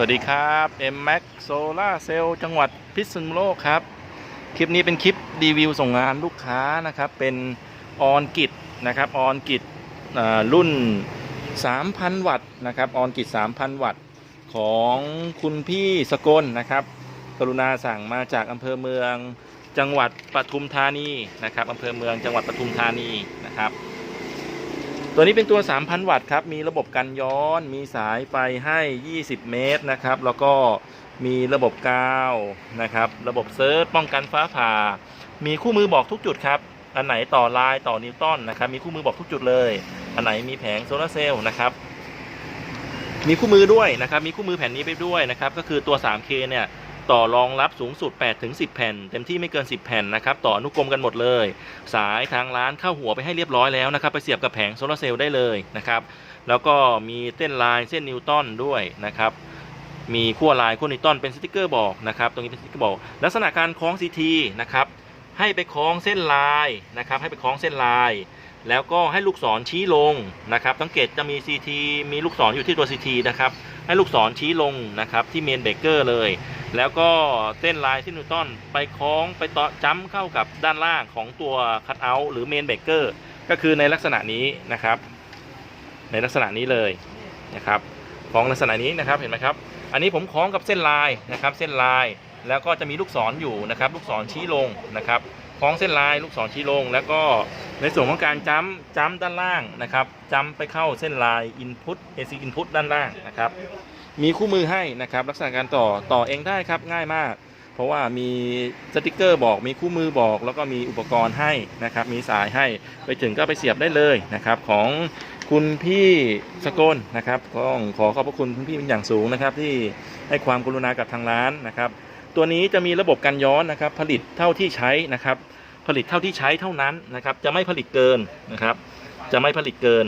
วัสดีครับ M Max Solar Cell จังหวัดพิษณุโลกครับ คลิปนี้เป็นคลิปรีวิวส่งงานลูกค้านะครับ เป็นออนกิจนะครับออนกิจรุ่น 3,000 วัตต์นะครับออนกิจ 3,000 วัตต์ของคุณพี่สกลนะครับ กรุณาสั่งมาจากอำเภอเมืองจังหวัดปทุมธานีนะครับอำเภอเมืองจังหวัดปทุมธานีนะครับ ตัวนี้เป็นตัว 3,000 วัตต์ครับ มีระบบกันย้อน มีสายไฟให้ 20 เมตรนะครับ แล้วก็มีระบบกาวนะครับ ระบบเซิร์ชป้องกันฟ้าผ่า มีคู่มือบอกทุกจุดครับ อันไหนต่อลายต่อนิวตันนะครับ มีคู่มือบอกทุกจุดเลย อันไหนมีแผงโซลาร์เซลล์นะครับ มีคู่มือด้วยนะครับ มีคู่มือแผ่นนี้ไปด้วยนะครับ ก็คือตัว 3K เนี่ย ต่อรองรับสูงสุด8ถึง10 แผ่น เต็มที่ไม่เกิน 10 แผ่นนะครับ ต่ออนุกรมกันหมดเลย สายทางร้านเข้าหัวไปให้เรียบร้อยแล้วนะครับ ไปเสียบกับแผงโซลาร์เซลล์ได้เลยนะครับ แล้วก็มีเส้นลายเส้นนิวตันด้วยนะครับมีขั้วลายขั้วนิวตันเป็นสติกเกอร์บอกนะครับ ตรงนี้เป็นสติกเกอร์บอก ลักษณะการคล้อง CT นะครับ ให้ไปคล้องเส้นลายนะครับ ให้ไปคล้องเส้นลาย แล้วก็ให้ลูกศรชี้ลงนะครับ สังเกตจะมี CT มีลูกศรอยู่ที่ตัว CT นะครับ ให้ลูกศรชี้ลงนะครับที่เมนเบรกเกอร์เลย แล้วก็เส้นลายซินูตอนไปคล้องไปต่อจ้ำเข้ากับด้านล่างของตัวคัตเอาท์หรือเมนเบเกอร์ก็คือในลักษณะนี้นะครับ ในลักษณะนี้เลยนะครับคล้องลักษณะนี้นะครับเห็นไหมครับ อันนี้ผมคล้องกับเส้นลายนะครับ เส้นลายแล้วก็จะมีลูกศรอยู่นะครับ ลูกศรชี้ลงนะครับ คล้องเส้นลายลูกศรชี้ลง แล้วก็ในส่วนของการจ้ำจ้ำด้านล่างนะครับจ้ำไปเข้าเส้นลาย Input AC Input ด้านล่างนะครับมีคู่มือให้นะครับลักษณะการต่อต่อเองได้ครับง่ายมาก เพราะว่ามีสติกเกอร์บอกมีคู่มือบอก แล้วก็มีอุปกรณ์ให้นะครับมีสายให้ไปถึงก็ไปเสียบได้เลยนะครับของคุณพี่สกลนะครับก็ขอขอบพระคุณคุณพี่เป็นอย่างสูงนะครับที่ให้ความกรุณากับทางร้านนะครับ ตัวนี้จะมีระบบกันย้อนนะครับ ผลิตเท่าที่ใช้นะครับ ผลิตเท่าที่ใช้เท่านั้นนะครับ จะไม่ผลิตเกินนะครับ จะไม่ผลิตเกิน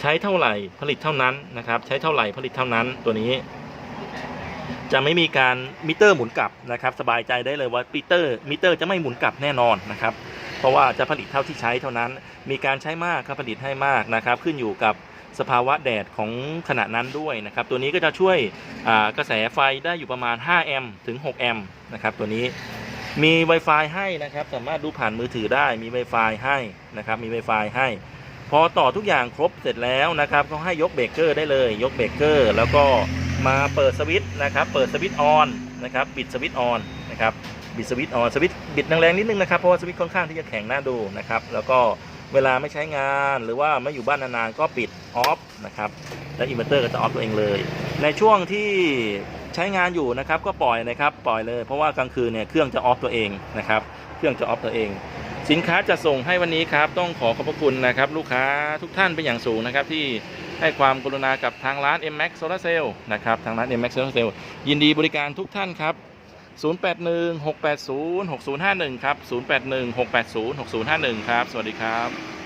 ใช้เท่าไหร่ผลิตเท่านั้นนะครับ ใช้เท่าไหร่ผลิตเท่านั้นตัวนี้ จะไม่มีการมิเตอร์หมุนกลับนะครับ สบายใจได้เลยว่ามิเตอร์มิเตอร์จะไม่หมุนกลับแน่นอนนะครับ เพราะว่าจะผลิตเท่าที่ใช้เท่านั้น มีการใช้มากครับผลิตให้มากนะครับ ขึ้นอยู่กับ สภาวะแดดของขณะนั้นด้วยนะครับ ตัวนี้ก็จะช่วยกระแสไฟได้อยู่ประมาณ 5 แอมป์ถึง 6 แอมป์นะครับ ตัวนี้มี Wi-Fi ให้นะครับ สามารถดูผ่านมือถือได้มี Wi-Fi ให้นะครับ มี Wi-Fi ให้ พอต่อทุกอย่างครบเสร็จแล้วนะครับก็ให้ยกเบรกเกอร์ได้เลย ยกเบรกเกอร์แล้วก็มาเปิดสวิตช์นะครับ เปิดสวิตช์ออนนะครับ บิดสวิตช์ออนนะครับ บิดสวิตช์ออนสวิตช์บิดแรงๆนิดนึงนะครับ เพราะว่าสวิตช์ค่อนข้างที่จะแข็งหน่าดูนะครับ แล้วก็ เวลาไม่ใช้งานหรือว่าไม่อยู่บ้านนานๆก็ปิดออฟนะครับแล้วอินเวอร์เตอร์ก็จะออฟตัวเองเลย ในช่วงที่ใช้งานอยู่นะครับก็ปล่อยนะครับปล่อยเลยเพราะว่ากลางคืนเนี่ยเครื่องจะออฟตัวเองนะครับเครื่องจะออฟตัวเอง สินค้าจะส่งให้วันนี้ครับต้องขอขอบพระคุณนะครับลูกค้าทุกท่านเป็นอย่างสูงนะครับที่ให้ความกรุณากับทางร้าน MX Solar Cell นะครับทางร้าน MX Solar Cell ยินดีบริการทุกท่านครับ 0816806051 ครับ 0816806051 ครับ สวัสดีครับ